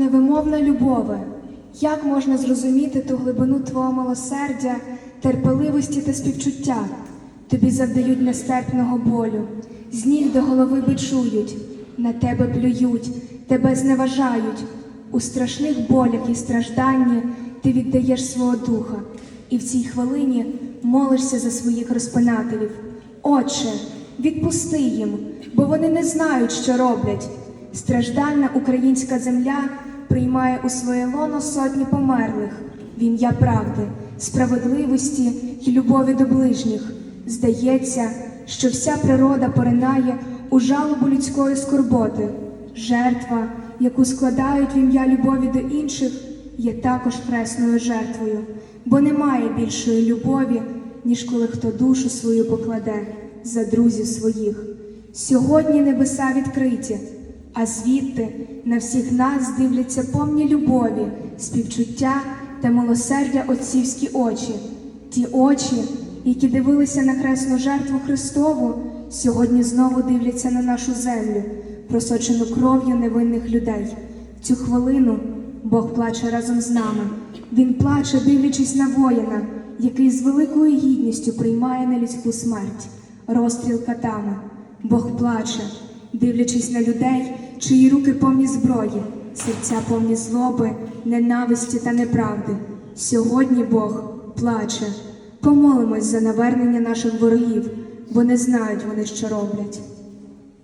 невимовна любове, як можна зрозуміти ту глибину Твого милосердя, терпеливості та співчуття? Тобі завдають нестерпного болю, з ніг до голови бичують, на тебе плюють, тебе зневажають. У страшних болях і стражданні ти віддаєш свого духа, і в цій хвилині молишся за своїх розпинателів. Отче, відпусти їм, бо вони не знають, що роблять. Страждальна українська земля приймає у своє лоно сотні померлих в ім'я правди, справедливості і любові до ближніх. Здається, що вся природа поринає у жалобу людської скорботи. Жертва, яку складають в ім'я любові до інших, є також хресною жертвою, бо немає більшої любові, ніж коли хто душу свою покладе за друзів своїх. Сьогодні небеса відкриті, а звідти на всіх нас дивляться повні любові, співчуття та милосердя отцівські очі, ті очі, які дивилися на хресну жертву Христову, сьогодні знову дивляться на нашу землю, просочену кров'ю невинних людей. В цю хвилину Бог плаче разом з нами. Він плаче, дивлячись на воїна, який з великою гідністю приймає нелюдську смерть, розстріл катами. Бог плаче, дивлячись на людей, чиї руки повні зброї, серця повні злоби, ненависті та неправди. Сьогодні Бог плаче. Помолимось за навернення наших ворогів, бо не знають вони, що роблять.